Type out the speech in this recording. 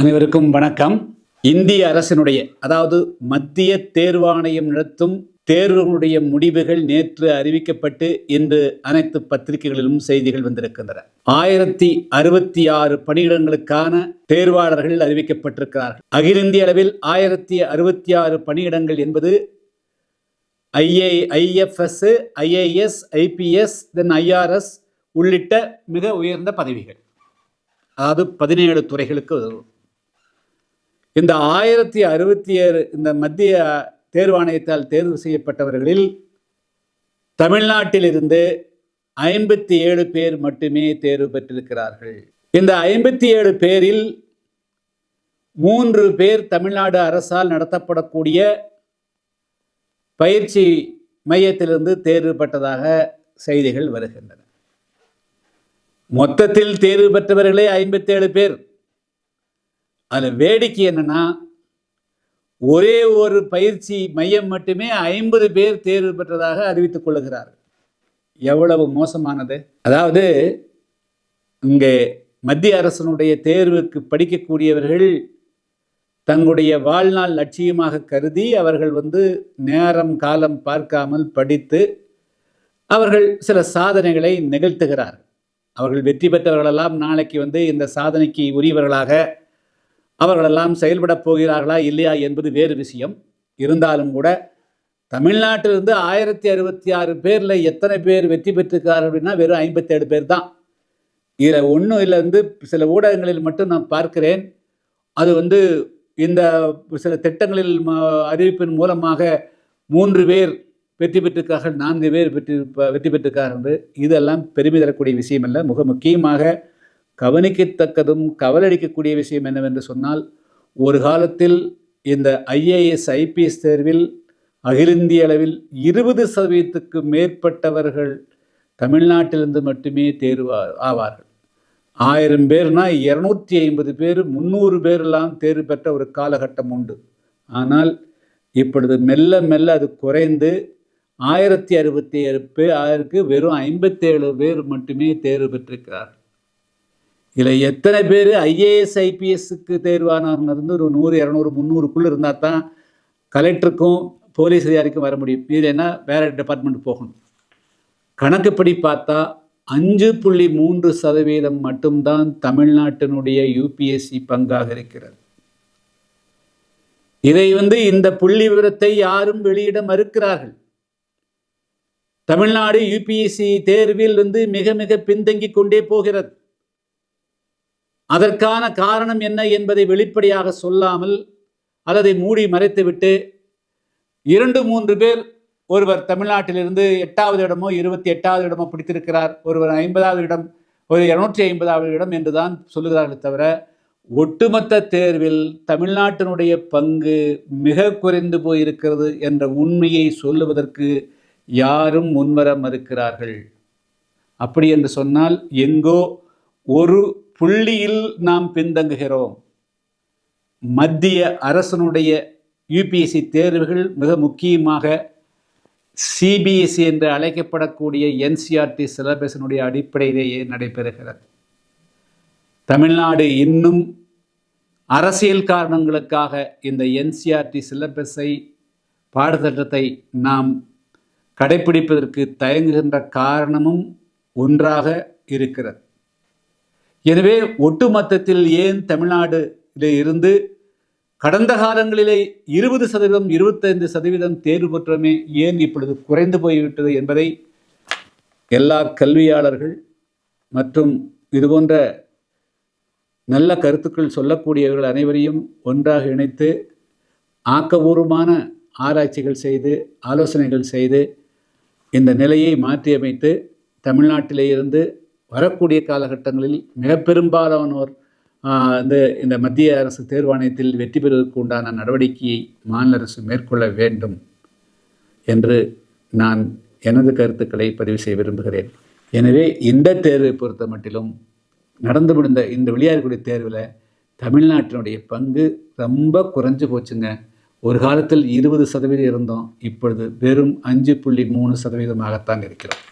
அனைவருக்கும் வணக்கம். இந்திய அரசினுடைய அதாவது மத்திய தேர்வாணையம் நடத்தும் தேர்வுகளுடைய முடிவுகள் நேற்று அறிவிக்கப்பட்டு இன்று அனைத்து பத்திரிகைகளிலும் செய்திகள் வந்திருக்கின்றன. ஆயிரத்தி அறுபத்தி ஆறு பணியிடங்களுக்கான தேர்வாளர்கள் அறிவிக்கப்பட்டிருக்கிறார்கள். அகில இந்திய அளவில் ஆயிரத்தி அறுபத்தி ஆறு பணியிடங்கள் என்பது IA IFS IAS IPS then IRS உள்ளிட்ட மிக உயர்ந்த பதவிகள். அதாவது பதினேழு துறைகளுக்கு உதவும். இந்த ஆயிரத்தி அறுபத்தி ஏழு இந்த மத்திய தேர்வாணையத்தால் தேர்வு செய்யப்பட்டவர்களில் தமிழ்நாட்டிலிருந்து ஐம்பத்தி ஏழு பேர் மட்டுமே தேர்வு பெற்றிருக்கிறார்கள். இந்த ஐம்பத்தி ஏழு பேரில் மூன்று பேர் தமிழ்நாடு அரசால் நடத்தப்படக்கூடிய பயிற்சி மையத்திலிருந்து தேர்வு பெற்றதாக செய்திகள் வருகின்றன. மொத்தத்தில் தேர்வு பெற்றவர்களே ஐம்பத்தேழு பேர். அதில் வேடிக்கை என்னன்னா ஒரே ஒரு பயிற்சி மையம் மட்டுமே ஐம்பது பேர் தேர்வு பெற்றதாக அறிவித்துக் கொள்ளுகிறார்கள். எவ்வளவு மோசமானது? அதாவது இங்கே மத்திய அரசனுடைய தேர்வுக்கு படிக்கக்கூடியவர்கள் தங்களுடைய வாழ்நாள் லட்சியமாக கருதி அவர்கள் வந்து நேரம் காலம் பார்க்காமல் படித்து அவர்கள் சில சாதனைகளை நிகழ்த்துகிறார்கள். அவர்கள் வெற்றி பெற்றவர்களெல்லாம் நாளைக்கு வந்து இந்த சாதனைக்கு உரியவர்களாக அவர்களெல்லாம் செயல்படப் போகிறார்களா இல்லையா என்பது வேறு விஷயம். இருந்தாலும் கூட தமிழ்நாட்டிலிருந்து ஆயிரத்தி அறுபத்தி ஆறு பேரில் எத்தனை பேர் வெற்றி பெற்றிருக்கார்கள் அப்படின்னா வெறும் ஐம்பத்தேழு பேர் தான் இதில் ஒன்றும் இல்லை வந்து சில ஊடகங்களில் மட்டும் நான் பார்க்கிறேன். அது வந்து இந்த சில திட்டங்களில் ம- அறிவிப்பின் மூலமாக மூன்று பேர் வெற்றி பெற்றிருக்கார்கள் நான்கு பேர் வெற்றி வெற்றி பெற்றிருக்கார்கள் இதெல்லாம் பெருமை தரக்கூடிய விஷயம் அல்ல. மிக முக்கியமாக கவனிக்கத்தக்கதும் கவலடிக்கக்கூடிய விஷயம் என்னவென்று சொன்னால் ஒரு காலத்தில் இந்த ஐஏஎஸ் ஐபிஎஸ் தேர்வில் அகில இந்திய அளவில் இருபது சதவீதத்துக்கு மேற்பட்டவர்கள் தமிழ்நாட்டிலிருந்து மட்டுமே தேர்வு ஆவார்கள். ஆயிரம் பேர்னா இரநூத்தி ஐம்பது பேர் முந்நூறு பேரெல்லாம் தேர்வு பெற்ற ஒரு காலகட்டம் உண்டு. ஆனால் இப்பொழுது மெல்ல மெல்ல அது குறைந்து ஆயிரத்தி அறுபத்தி ஏழு பேருக்கு வெறும் ஐம்பத்தேழு பேர் மட்டுமே தேர்வு பெற்றிருக்கிறார் இதில் எத்தனை பேர் ஐஏஎஸ் ஐபிஎஸ்க்கு தேர்வானவங்க இருந்து ஒரு நூறு இரநூறு முந்நூறுக்குள்ளே இருந்தால் தான் கலெக்டருக்கும் போலீஸ் அதிகாரிக்கும் வர முடியும். இது என்ன? வேறு டிபார்ட்மெண்ட் போகணும். கணக்குப்படி பார்த்தா அஞ்சு புள்ளி மூன்று சதவீதம் மட்டும்தான் தமிழ்நாட்டினுடைய யூபிஎஸ்சி பங்காக இருக்கிறது. இதை வந்து இந்த புள்ளி விவரத்தை யாரும் வெளியிட மறுக்கிறார்கள். தமிழ்நாடு யூபிஎஸ்சி தேர்வில் வந்து மிக மிக பின்தங்கி கொண்டே போகிறது. அதற்கான காரணம் என்ன என்பதை வெளிப்படையாக சொல்லாமல் அல்லது மூடி மறைத்துவிட்டு இரண்டு மூன்று பேர் ஒருவர் தமிழ்நாட்டிலிருந்து எட்டாவது இடமோ இருபத்தி எட்டாவது இடமோ பிடித்திருக்கிறார். ஒருவர் ஐம்பதாவது இடம் ஒரு இருநூற்றி ஐம்பதாவது இடம் என்றுதான் சொல்லுகிறார்கள் தவிர ஒட்டுமொத்த தேர்வில் தமிழ்நாட்டினுடைய பங்கு மிக குறைந்து போயிருக்கிறது என்ற உண்மையை சொல்லுவதற்கு யாரும் முன்வர மறுக்கிறார்கள். அப்படி என்று சொன்னால் எங்கோ ஒரு புள்ளியில் நாம் பின்தங்குகிறோம். மத்திய அரசனுடைய யூபிஎஸ்சி தேர்வுகள் மிக முக்கியமாக சிபிஎஸ்சி என்று அழைக்கப்படக்கூடிய என்சிஆர்டி சிலபஸினுடைய அடிப்படையிலேயே நடைபெறுகிறது. தமிழ்நாடு இன்னும் அரசியல் காரணங்களுக்காக இந்த என்சிஆர்டி சிலபஸை பாடத்திட்டத்தை நாம் கடைப்பிடிப்பதற்கு தயங்குகின்ற காரணமும் ஒன்றாக இருக்கிறது. எனவே ஒட்டுமொத்தத்தில் ஏன் தமிழ்நாடு இருந்து கடந்த காலங்களிலே இருபது சதவீதம் இருபத்தைந்து சதவீதம் தேர்வு பெற்றமே ஏன் இப்பொழுது குறைந்து போய்விட்டது என்பதை எல்லா கல்வியாளர்கள் மற்றும் இதுபோன்ற நல்ல கருத்துக்கள் சொல்லக்கூடியவர்கள் அனைவரையும் ஒன்றாக இணைத்து ஆக்கபூர்வமான ஆராய்ச்சிகள் செய்து ஆலோசனைகள் செய்து இந்த நிலையை மாற்றியமைத்து தமிழ்நாட்டிலே இருந்து வரக்கூடிய காலகட்டங்களில் மிக பெரும்பாலானோர் இந்த இந்த மத்திய அரசு தேர்வாணையத்தில் வெற்றி பெறுவதற்கு உண்டான நடவடிக்கையை மாநில அரசு மேற்கொள்ள வேண்டும் என்று நான் எனது கருத்துக்களை பதிவு செய்ய விரும்புகிறேன். எனவே இந்த தேர்வை பொறுத்த மட்டிலும் நடந்து முடிந்த இந்த விளையாடக்கூடிய தேர்வில் தமிழ்நாட்டினுடைய பங்கு ரொம்ப குறைஞ்சு போச்சுங்க. ஒரு காலத்தில் இருபது சதவீதம் இருந்தோம் இப்பொழுது வெறும் அஞ்சு புள்ளி மூணு சதவீதமாகத்தான் இருக்கிறோம்.